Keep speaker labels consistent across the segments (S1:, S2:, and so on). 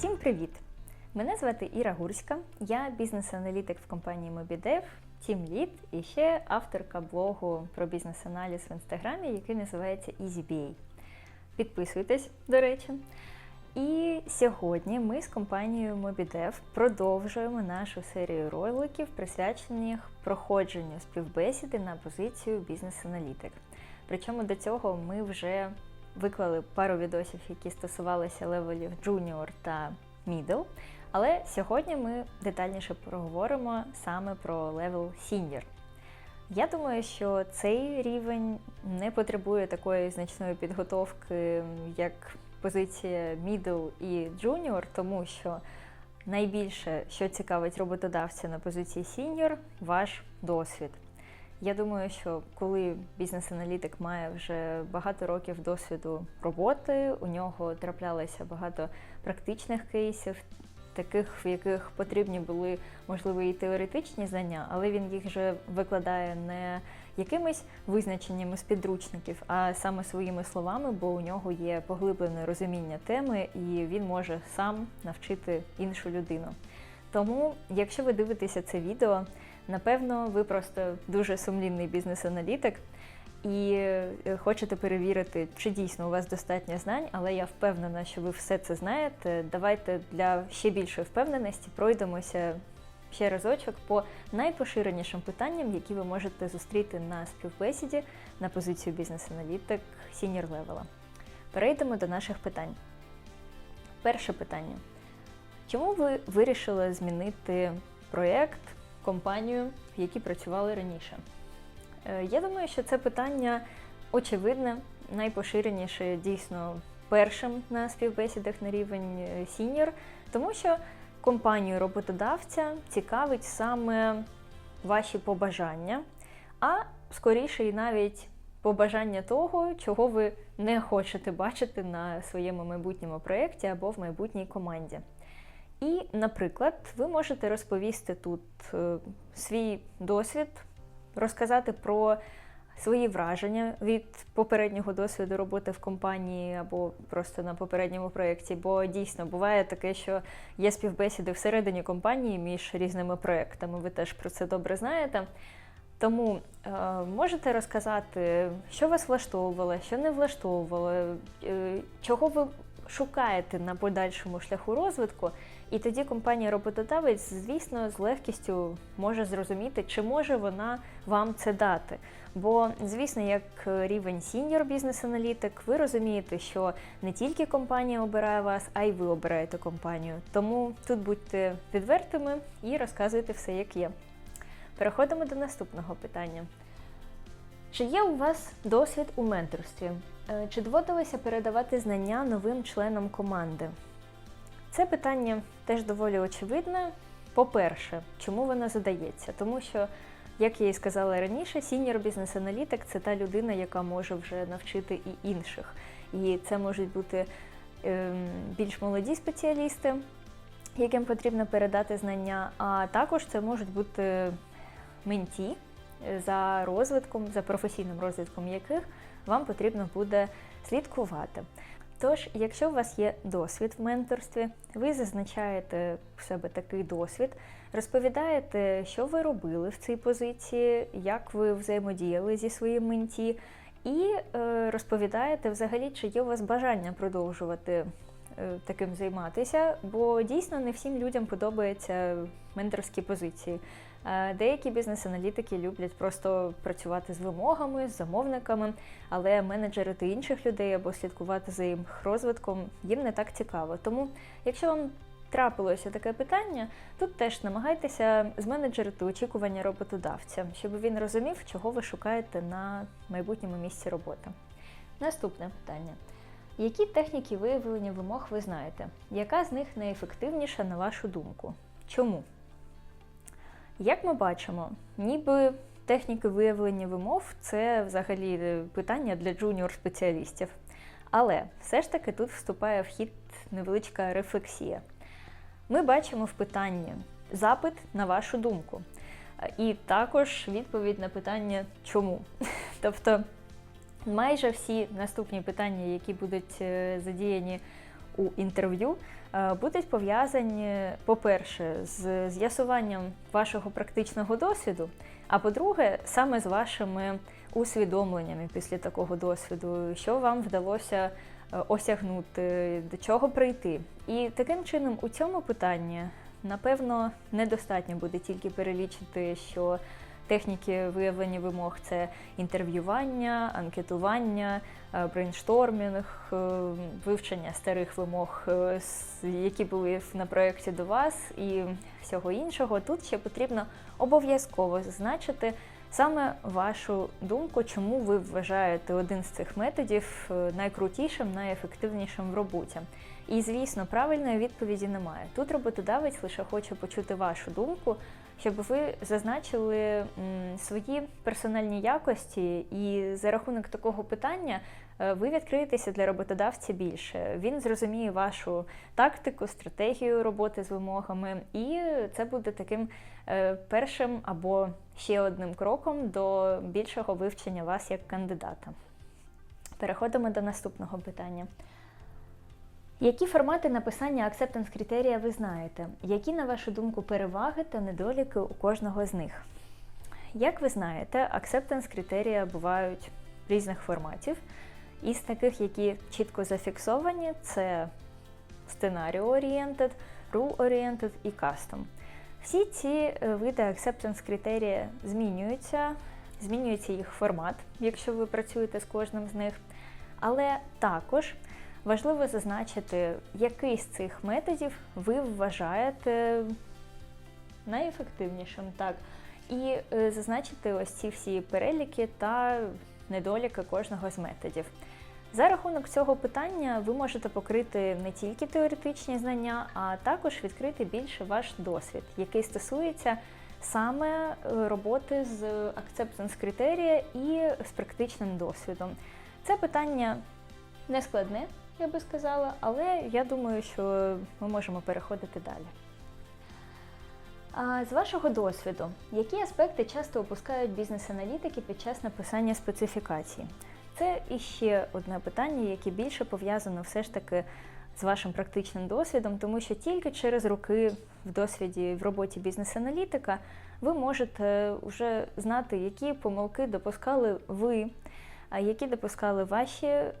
S1: Всім привіт! Мене звати Іра Гурська, я бізнес-аналітик в компанії Team Lead і ще авторка блогу про бізнес-аналіз в інстаграмі, який називається EasyBA. Підписуйтесь, до речі. І сьогодні ми з компанією Mobidev продовжуємо нашу серію роликів, присвячених проходженню співбесіди на позицію бізнес-аналітик. Причому до цього ми вже виклали пару відосів, які стосувалися левелів Junior та Middle. Але сьогодні ми детальніше проговоримо саме про левел Senior. Я думаю, що цей рівень не потребує такої значної підготовки, як позиція Middle і Junior, тому що найбільше, що цікавить роботодавця на позиції Senior, ваш досвід. Я думаю, що коли бізнес-аналітик має вже багато років досвіду роботи, у нього траплялося багато практичних кейсів, таких, в яких потрібні були можливо і теоретичні знання, але він їх вже викладає не якимись визначеннями з підручників, а саме своїми словами, бо у нього є поглиблене розуміння теми, і він може сам навчити іншу людину. Тому, якщо ви дивитеся це відео, напевно, ви просто дуже сумлінний бізнес-аналітик і е, хочете перевірити, чи дійсно у вас достатньо знань, але я впевнена, що ви все це знаєте. Давайте для ще більшої впевненості пройдемося ще разочок по найпоширенішим питанням, які ви можете зустріти на співбесіді на позицію бізнес-аналітик сіньор левела. Перейдемо до наших питань. Перше питання. Чому ви вирішили змінити проєкт, компанію, в якій працювали раніше? Е, Я думаю, що це питання очевидне, найпоширеніше дійсно першим на співбесідах на рівень сіньор, тому що компанію роботодавця цікавить саме ваші побажання, а скоріше і навіть побажання того, чого ви не хочете бачити на своєму майбутньому проєкті або в майбутній команді. І, наприклад, ви можете розповісти тут е, свій досвід, розказати про свої враження від попереднього досвіду роботи в компанії або просто на попередньому проєкті. Бо дійсно буває таке, що є співбесіди всередині компанії між різними проєктами. Ви теж про це добре знаєте. Тому е, можете розказати, що вас влаштовувало, що не влаштовувало, е, чого ви шукаєте на подальшому шляху розвитку, і тоді компанія роботодавець, звісно, з легкістю може зрозуміти, чи може вона вам це дати. Бо, звісно, як рівень сіньор бізнес-аналітик, ви розумієте, що не тільки компанія обирає вас, а й ви обираєте компанію. Тому тут будьте відвертими і розказуйте все, як є. Переходимо до наступного питання. Чи є у вас досвід у менторстві? Е, Чи доводилося передавати знання новим членам команди? Це питання теж доволі очевидне. По-перше, чому воно задається? Тому що, як я і сказала раніше, сіньор бізнес-аналітик це та людина, яка може вже навчити і інших. І це можуть бути ем, більш молоді спеціалісти, яким потрібно передати знання, а також це можуть бути менті, за розвитком, за професійним розвитком яких вам потрібно буде слідкувати. Тож, якщо у вас є досвід в менторстві, ви зазначаєте в себе такий досвід, розповідаєте, що ви робили в цій позиції, як ви взаємодіяли зі своїм менті, і е, розповідаєте взагалі, чи є у вас бажання продовжувати е, таким займатися, бо дійсно не всім людям подобаються менторські позиції. Е, Деякі бізнес-аналітики люблять просто працювати з вимогами, з замовниками, але менеджерити інших людей або слідкувати за їх розвитком їм не так цікаво. Тому, якщо вам трапилося таке питання, тут теж намагайтеся зменеджерити очікування роботодавця, щоб він розумів, чого ви шукаєте на майбутньому місці роботи. Наступне питання. Які техніки виявлення вимог ви знаєте? Яка з них найефективніша на вашу думку? Чому? Як ми бачимо, ніби техніки виявлення вимов це взагалі питання для джуніор-спеціалістів. Але все ж таки тут вступає в хід невеличка рефлексія. Ми бачимо в питанні запит на вашу думку, і також відповідь на питання чому. Тобто майже всі наступні питання, які будуть е, задіяні у інтерв'ю е, будуть пов'язані, по-перше, з з'ясуванням вашого практичного досвіду, а по-друге, саме з вашими усвідомленнями після такого досвіду, що вам вдалося е, осягнути, до чого прийти. І таким чином у цьому питанні, напевно, недостатньо буде тільки перелічити, що техніки виявлення вимог це інтерв'ювання, анкетування, е, брейнштормінг, е, вивчення старих вимог, е, які були на проєкті до вас, і всього іншого. Тут ще потрібно обов'язково зазначити саме вашу думку, чому ви вважаєте один з цих методів найкрутішим, найефективнішим в роботі. І звісно, правильної відповіді немає. Тут роботодавець лише хоче почути вашу думку, щоб ви зазначили свої персональні якості, і за рахунок такого питання е, ви відкриєтеся для роботодавця більше. Він зрозуміє вашу тактику, стратегію роботи з вимогами, і це буде таким е, першим або ще одним кроком до більшого вивчення вас як кандидата. Переходимо до наступного питання. Які формати написання acceptance критерія ви знаєте? Які, на вашу думку, переваги та недоліки у кожного з них? Як ви знаєте, acceptance критерія бувають різних форматів. Із таких, які чітко зафіксовані, це scenario oriented, rule oriented і custom. Всі ці е, види acceptance критерія змінюються, змінюється їх формат, якщо ви працюєте з кожним з них. Але також важливо зазначити, який з цих методів ви вважаєте найефективнішим. Так. І е, зазначити ось ці всі переліки та недоліки кожного з методів. За рахунок цього питання ви можете покрити не тільки теоретичні знання, а також відкрити більше ваш досвід, який стосується саме е, роботи з acceptance критерія і з практичним досвідом. Це питання не складне, я би сказала, але я думаю, що ми можемо переходити далі. А з вашого досвіду, які аспекти часто опускають бізнес-аналітики під час написання специфікацій? Це іще одне питання, яке більше пов'язано все ж таки з вашим практичним досвідом, тому що тільки через роки в досвіді в роботі бізнес-аналітика ви можете вже знати, які помилки допускали ви, які допускали ваші е,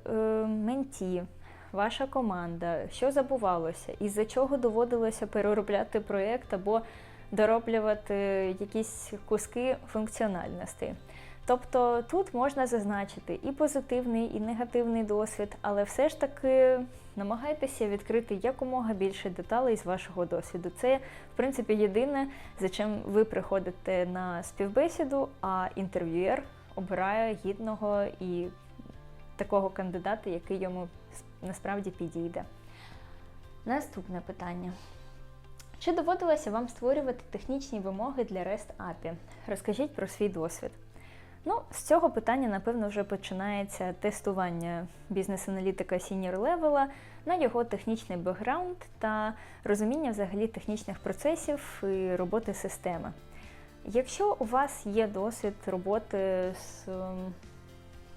S1: менті, ваша команда, що забувалося, із-за чого доводилося переробляти проєкт або дороблювати якісь куски функціональностей. Тобто тут можна зазначити і позитивний, і негативний досвід, але все ж таки намагайтеся відкрити якомога більше деталей з вашого досвіду. Це, в принципі, єдине, за чим ви приходите на співбесіду, а інтерв'юєр обирає гідного і такого кандидата, який йому насправді підійде. Наступне питання. Чи доводилося вам створювати технічні вимоги для REST API? Розкажіть про свій досвід. Ну, з цього питання, напевно, вже починається тестування бізнес-аналітика senior левела на його технічний бекграунд та розуміння взагалі технічних процесів і роботи системи. Якщо у вас є досвід роботи з ем,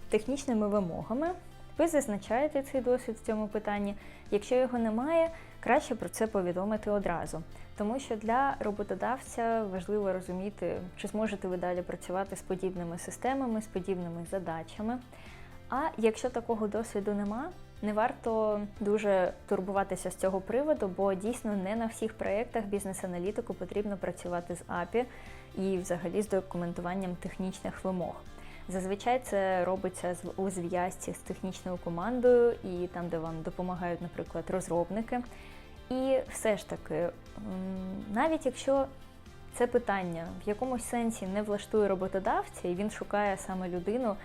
S1: технічними вимогами, ви зазначаєте цей досвід в цьому питанні. Якщо його немає, краще про це повідомити одразу. Тому що для роботодавця важливо розуміти, чи зможете ви далі працювати з подібними системами, з подібними задачами. А якщо такого досвіду нема, не варто дуже турбуватися з цього приводу, бо дійсно не на всіх проєктах бізнес-аналітику потрібно працювати з API і взагалі з документуванням технічних вимог. Зазвичай це робиться у зв'язці з технічною командою і там, де вам допомагають, наприклад, розробники. І все ж таки, навіть якщо це питання в якомусь сенсі не влаштує роботодавця, і він шукає саме людину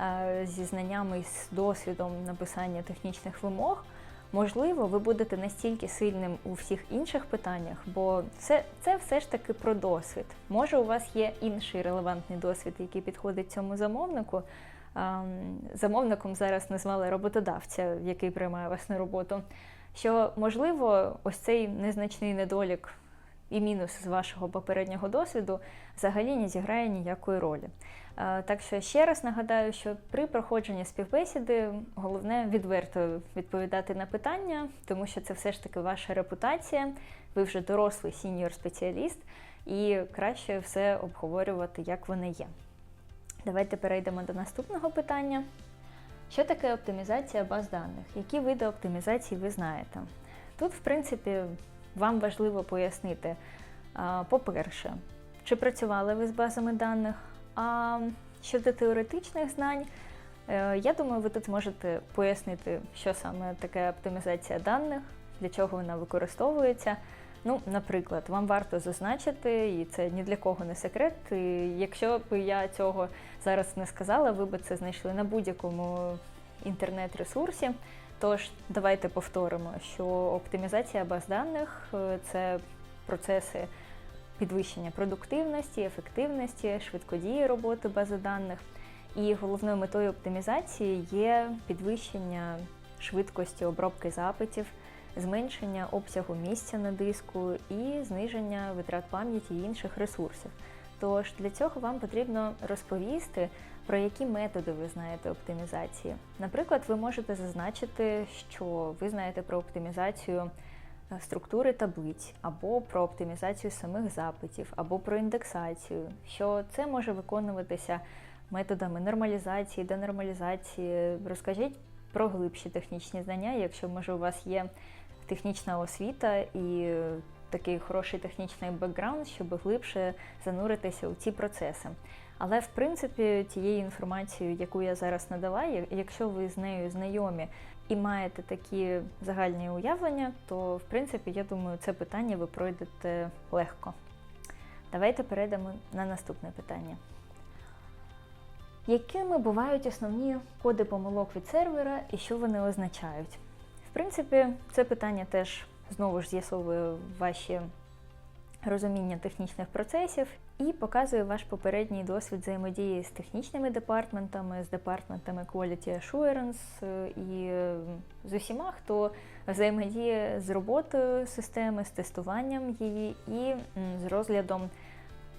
S1: е, зі знаннями і з досвідом написання технічних вимог, можливо, ви будете настільки сильним у всіх інших питаннях, бо це, це все ж таки про досвід. Може, у вас є інший релевантний досвід, який підходить цьому замовнику. Замовником зараз назвали роботодавця, який приймає вас на роботу. Що можливо, ось цей незначний недолік і мінус з вашого попереднього досвіду взагалі не зіграє ніякої ролі. Е, Так що ще раз нагадаю, що при проходженні співбесіди головне відверто відповідати на питання, тому що це все ж таки ваша репутація. Ви вже дорослий сіньор-спеціаліст, і краще все обговорювати, як воно є. Давайте перейдемо до наступного питання. Що таке оптимізація баз даних? Які види оптимізації ви знаєте? Тут, в принципі, вам важливо пояснити, по-перше, чи працювали ви з базами даних, а щодо теоретичних знань, е, я думаю, ви тут можете пояснити, що саме таке оптимізація даних, для чого вона використовується. Ну, наприклад, вам варто зазначити, і це ні для кого не секрет. і Якщо б я цього зараз не сказала, ви б це знайшли на будь-якому інтернет-ресурсі. Тож давайте повторимо, що оптимізація баз даних е, це процеси підвищення продуктивності, ефективності, швидкодії роботи бази даних. І головною метою оптимізації є підвищення швидкості обробки запитів, зменшення обсягу місця на диску і зниження витрат пам'яті і інших ресурсів. Тож для цього вам потрібно розповісти, про які методи ви знаєте оптимізації. Наприклад, ви можете зазначити, що ви знаєте про оптимізацію структури таблиць, або про оптимізацію самих запитів, або про індексацію, що це може виконуватися методами нормалізації, денормалізації. Розкажіть про глибші технічні знання, якщо може у вас є технічна освіта і е, такий хороший технічний бекграунд, щоб глибше зануритися у ці процеси. Але в принципі тією інформацією, яку я зараз надала, якщо ви з нею знайомі і маєте такі загальні уявлення, то в принципі я думаю, це питання ви пройдете легко. Давайте перейдемо на наступне питання. Якими бувають основні коди помилок від сервера і що вони означають? В принципі, це питання теж знову ж з'ясовує ваші розуміння технічних процесів і показує ваш попередній досвід взаємодії з технічними департментами, з департментами Quality Assurance е, і е, з усіма, хто взаємодіє з роботою системи, з тестуванням її і з розглядом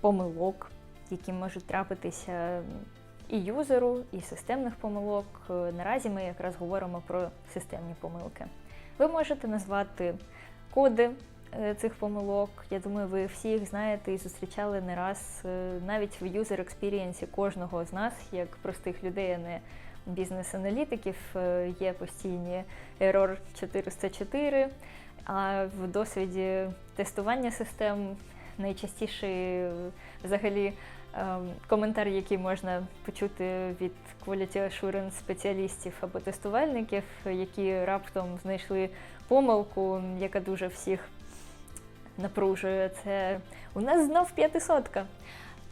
S1: помилок, які можуть трапитися і юзеру, і системних помилок. Е, Наразі ми якраз говоримо про системні помилки. Ви можете назвати коди цих помилок. Я думаю, ви всі їх знаєте і зустрічали не раз е, навіть в юзер експірієнсі кожного з нас, як простих людей, а не бізнес-аналітиків, е, є постійні error 404, а в досвіді тестування систем найчастіший е, взагалі коментар, який можна почути від Quality Assurance спеціалістів або тестувальників, які раптом знайшли помилку, яка дуже всіх напружує. Це у нас знов п'ятисотка.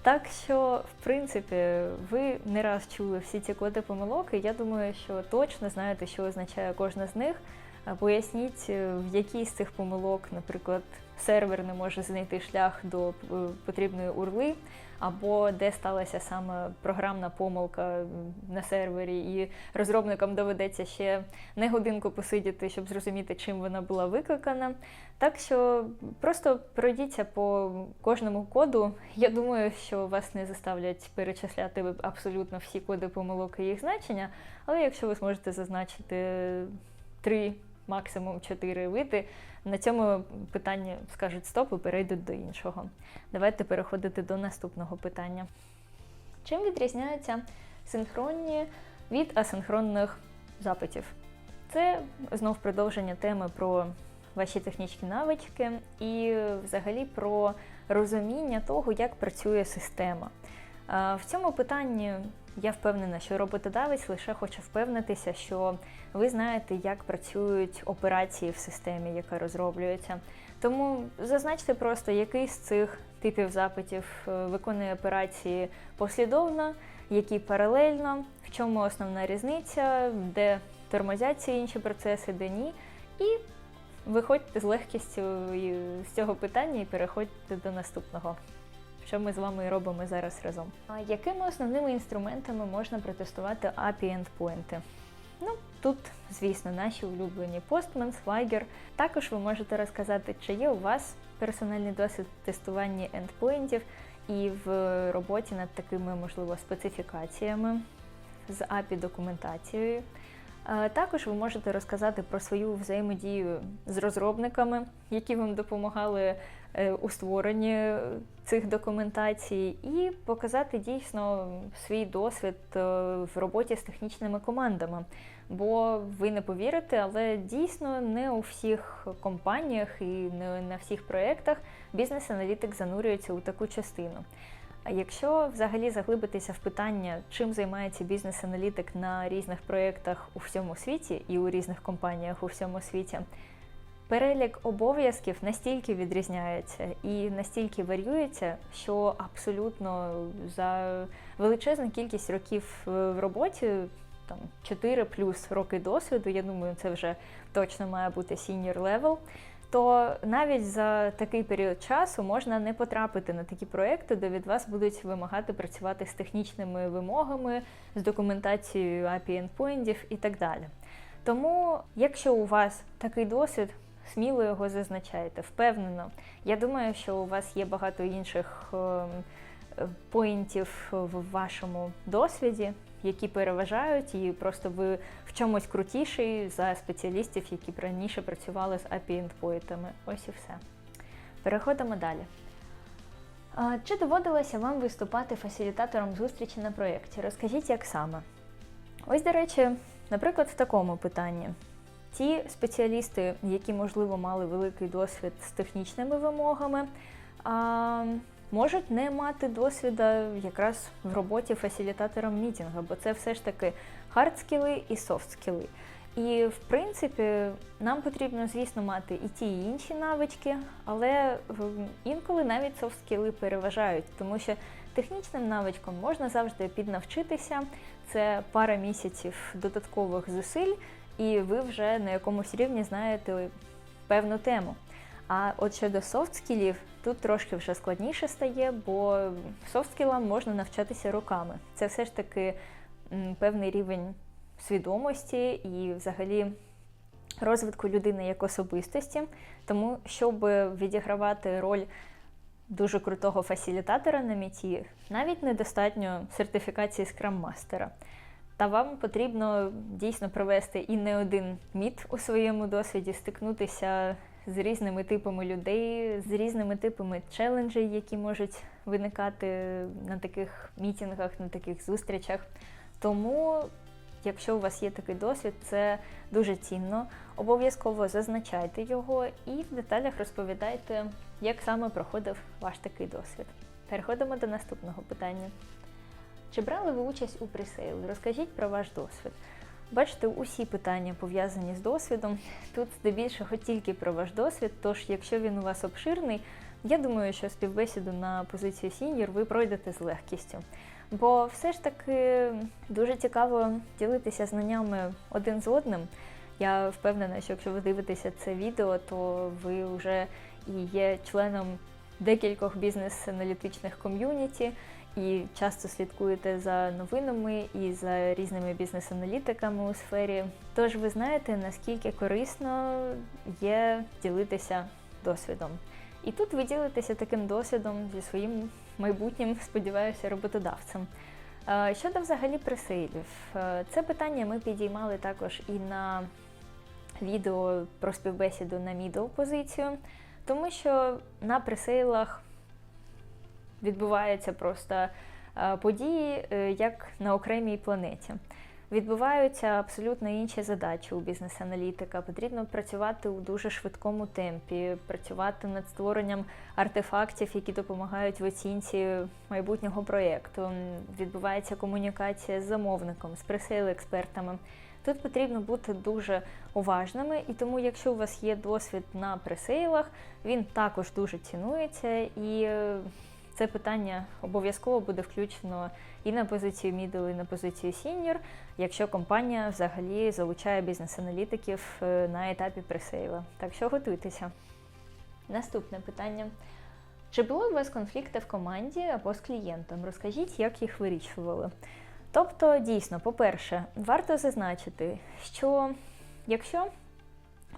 S1: Так що, в принципі, ви не раз чули всі ці коди помилок, і я думаю, що точно знаєте, що означає кожна з них. Поясніть, е, в якій з цих помилок, наприклад, сервер не може знайти шлях до е, потрібної урли, або де сталася саме програмна помилка на сервері, і розробникам доведеться ще не годинку посидіти, щоб зрозуміти, чим вона була викликана. Так що просто пройдіться по кожному коду. Я думаю, що вас не заставлять перечисляти абсолютно всі коди помилок і їх значення, але якщо ви зможете зазначити три, максимум чотири види, на цьому питанні скажуть стоп і перейдуть до іншого. Давайте переходити до наступного питання. Чим відрізняються синхронні від асинхронних запитів? Це знов продовження теми про ваші технічні навички і взагалі про розуміння того, як працює система. В цьому питанні я впевнена, що роботодавець лише хоче впевнитися, що ви знаєте, як працюють операції в системі, яка розроблюється. Тому зазначте просто, який з цих типів запитів е, виконує операції послідовно, які паралельно, в чому основна різниця, де тормозяться інші процеси, де ні. І виходьте з легкістю з цього питання і переходьте до наступного. Що ми з вами робимо зараз разом. А якими основними інструментами можна протестувати API endpoinти? Ну, тут, звісно, наші улюблені Postman, Swagger. Також ви можете розказати, чи є у вас персональний досвід в тестуванні ендпоінтів і в роботі над такими, можливо, специфікаціями з API документацією. Також ви можете розказати про свою взаємодію з розробниками, які вам допомагали у створенні цих документацій, і показати дійсно свій досвід е, в роботі з технічними командами. Бо ви не повірите, але дійсно не у всіх компаніях і не на всіх проєктах бізнес-аналітик занурюється у таку частину. А якщо взагалі заглибитися в питання, чим займається бізнес-аналітик на різних проєктах у всьому світі і у різних компаніях у всьому світі, перелік обов'язків настільки відрізняється і настільки варюється, що абсолютно за величезну кількість років е, в роботі, там 4 плюс роки досвіду, я думаю, це вже точно має бути senior level, то навіть за такий період часу можна не потрапити на такі проекти, де від вас будуть вимагати працювати з технічними вимогами, з документацією API endpointів і так далі. Тому, якщо у вас такий досвід, сміло його зазначайте, впевнено. Я думаю, що у вас є багато інших ем, е, поінтів в вашому досвіді, які переважають, і просто ви в чомусь крутіший за спеціалістів, які раніше працювали з endpointами. Ось і все. Переходимо далі. Чи доводилося вам виступати фасилітатором зустрічі на проєкті? Розкажіть, як саме. Ось, до речі, наприклад, в такому питанні. Ті спеціалісти, які, можливо, мали великий досвід з технічними вимогами, можуть не мати досвіда якраз в роботі фасилітатором мітінгу, бо це все ж таки хард-скіли і софт-скіли. І в принципі нам потрібно, звісно, мати і ті, і інші навички, але інколи навіть софт-скіли переважають, тому що технічним навичкам можна завжди піднавчитися. Це пара місяців додаткових зусиль, і ви вже на якомусь рівні знаєте певну тему. А от щодо софт-скілів, тут трошки вже складніше стає, бо софт-скілам можна навчатися роками. Це все ж таки певний рівень свідомості і взагалі розвитку людини як особистості. Тому, щоб відігравати роль дуже крутого фасилітатора на міті, навіть недостатньо сертифікації скрам-мастера. Та вам потрібно дійсно провести і не один міт у своєму досвіді, стикнутися з різними типами людей, з різними типами челенджів, які можуть виникати на таких мітінгах, на таких зустрічах. Тому, якщо у вас є такий досвід, це дуже цінно. Обов'язково зазначайте його і в деталях розповідайте, як саме проходив ваш такий досвід. Переходимо до наступного питання. Чи брали ви участь у пресейлі? Розкажіть про ваш досвід. Бачите, усі питання пов'язані з досвідом. Тут здебільшого тільки про ваш досвід, тож якщо він у вас обширний, я думаю, що співбесіду на позицію сіньор ви пройдете з легкістю. Бо все ж таки дуже цікаво ділитися знаннями один з одним. Я впевнена, що якщо ви дивитеся це відео, то ви вже і є членом декількох бізнес-аналітичних ком'юніті і часто слідкуєте за новинами і за різними бізнес-аналітиками у сфері. Тож ви знаєте, наскільки корисно є ділитися досвідом. І тут ви ділитеся таким досвідом зі своїм майбутнім, сподіваюся, роботодавцем. Щодо взагалі пресейлів, це питання ми підіймали також і на відео про співбесіду на мідл позицію, тому що на пресейлах відбуваються просто е, події, е, як на окремій планеті. Відбуваються абсолютно інші задачі у бізнес-аналітика. Потрібно працювати у дуже швидкому темпі, працювати над створенням артефактів, які допомагають в оцінці майбутнього проєкту. Відбувається комунікація з замовником, з пресейл-експертами. Тут потрібно бути дуже уважними, і тому, якщо у вас є досвід на пресейлах, він також дуже цінується і. Це питання обов'язково буде включено і на позицію middle, і на позицію senior, якщо компанія взагалі залучає бізнес-аналітиків е, на етапі пресейла. Так що готуйтеся. Наступне питання. Чи були у вас конфлікти в команді або з клієнтом? Розкажіть, як їх вирішували. Тобто, дійсно, по-перше, варто зазначити, що якщо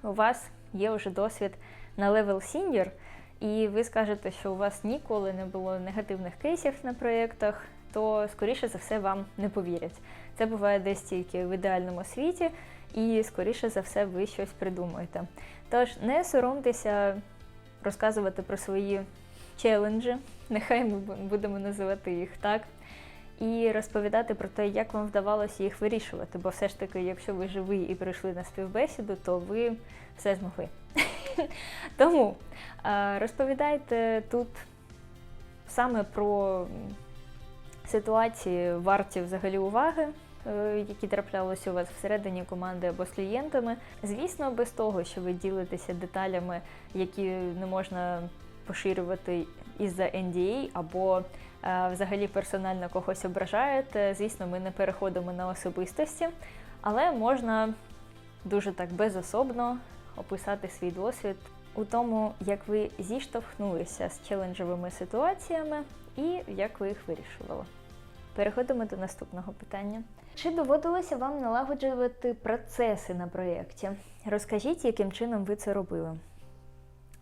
S1: у вас є вже досвід на левел senior, і ви скажете, що у вас ніколи не було негативних кейсів на проєктах, то скоріше за все вам не повірять. Це буває десь тільки в ідеальному світі, і скоріше за все ви щось придумаєте. Тож не соромтеся розказувати про свої челенджі, нехай ми будемо називати їх так. І розповідати про те, як вам вдавалося їх вирішувати. Бо все ж таки, якщо ви живі і прийшли на співбесіду, то ви все змогли. Тому розповідайте тут саме про ситуації варті взагалі уваги, е, які траплялися у вас всередині команди або з клієнтами. Звісно, без того, що ви ділитеся деталями, які не можна поширювати із-за NDA, або е, взагалі персонально когось ображаєте. Звісно, ми не переходимо на особистості, але можна дуже так безособно описати свій досвід у тому, як ви зіштовхнулися з челенджовими ситуаціями і як ви їх вирішували. Переходимо до наступного питання. Чи доводилося вам налагоджувати процеси на проєкті? Розкажіть, яким чином ви це робили.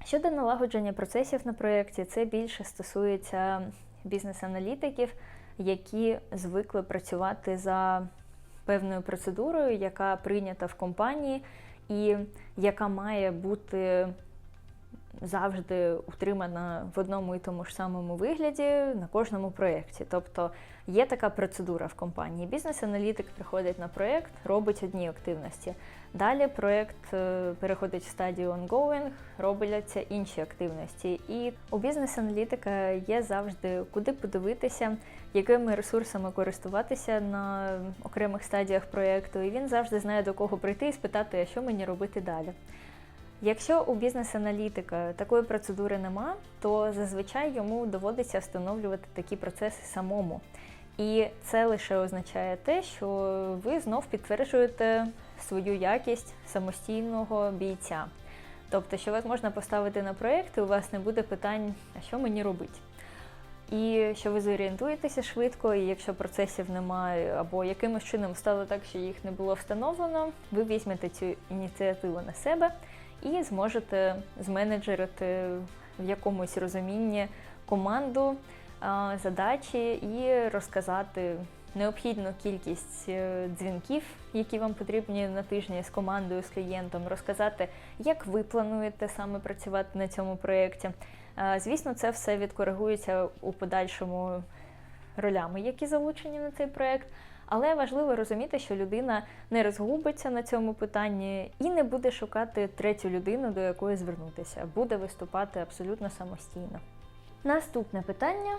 S1: Щодо налагодження процесів на проєкті, це більше стосується бізнес-аналітиків, які звикли працювати за певною процедурою, яка прийнята в компанії, і яка має бути завжди утримана в одному і тому ж самому вигляді на кожному проєкті. Тобто є така процедура в компанії. Бізнес-аналітик приходить на проєкт, робить одні активності. Далі проєкт е, переходить в стадію ongoing, робляться інші активності. І у бізнес-аналітика є завжди куди подивитися, якими ресурсами користуватися на окремих стадіях проєкту. І він завжди знає до кого прийти і спитати, що мені робити далі. Якщо у бізнес-аналітика такої процедури нема, то зазвичай йому доводиться встановлювати такі процеси самому. І це лише означає те, що ви знов підтверджуєте свою якість самостійного бійця. Тобто, що вас можна поставити на проєкт, і у вас не буде питань, а що мені робити. І що ви зорієнтуєтеся швидко, і якщо процесів немає, або якимось чином стало так, що їх не було встановлено, ви візьмете цю ініціативу на себе і зможете зменеджерити в якомусь розумінні команду задачі і розказати необхідну кількість е, дзвінків, які вам потрібні на тижні з командою, з клієнтом, розказати, як ви плануєте саме працювати на цьому проєкті. Звісно, це все відкоригується у подальшому ролями, які залучені на цей проєкт. Але важливо розуміти, що людина не розгубиться на цьому питанні і не буде шукати третю людину, до якої звернутися, буде виступати абсолютно самостійно. Наступне питання.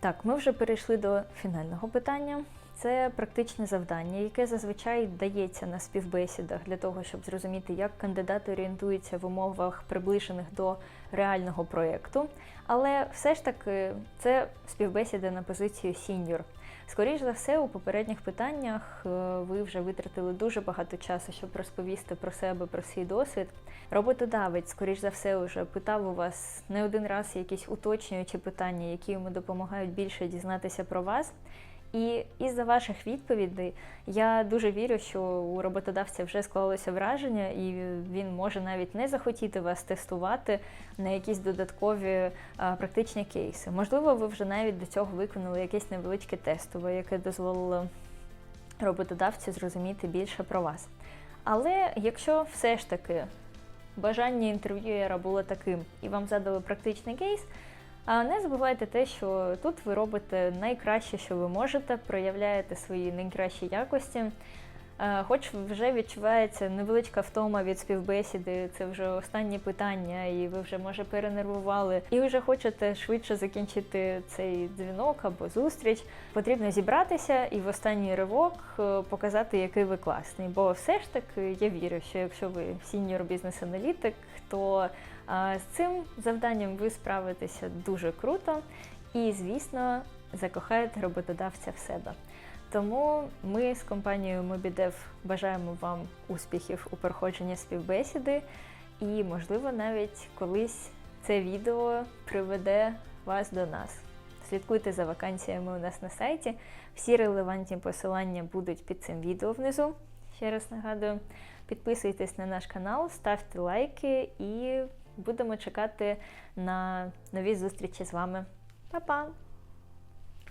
S1: Так, ми вже перейшли до фінального питання. Це практичне завдання, яке зазвичай дається на співбесідах для того, щоб зрозуміти, як кандидат орієнтується в умовах приближених до реального проєкту. Але все ж таки це співбесіда на позицію сіньор. Скоріше за все, у попередніх питаннях е, ви вже витратили дуже багато часу, щоб розповісти про себе, про свій досвід. Роботодавець, скоріш за все, вже питав у вас не один раз якісь уточнюючі питання, які йому допомагають більше дізнатися про вас. І із-за ваших відповідей я дуже вірю, що у роботодавця вже склалося враження, і він може навіть не захотіти вас тестувати на якісь додаткові а, практичні кейси. Можливо, ви вже навіть до цього виконали якесь невеличке тестове, яке дозволило роботодавцю зрозуміти більше про вас. Але якщо все ж таки бажання інтерв'юєра було таким і вам задали практичний кейс. А не забувайте те, що тут ви робите найкраще, що ви можете, проявляєте свої найкращі якості. Хоч вже відчувається невеличка втома від співбесіди, це вже останнє питання, і ви вже може перенервували, і вже хочете швидше закінчити цей дзвінок або зустріч. Потрібно зібратися і в останній ривок е, показати, який ви класний. Бо все ж таки я вірю, що якщо ви сіньор бізнес-аналітик, то з цим завданням ви справитеся дуже круто і, звісно, закохаєте роботодавця в себе. Тому ми з компанією MobiDev бажаємо вам успіхів у проходженні співбесіди, і, можливо, навіть колись це відео приведе вас до нас. Слідкуйте за вакансіями у нас на сайті. Всі релевантні посилання будуть під цим відео внизу. Ще раз нагадую, підписуйтесь на наш канал, ставте лайки і будемо чекати на нові зустрічі з вами. Па-па!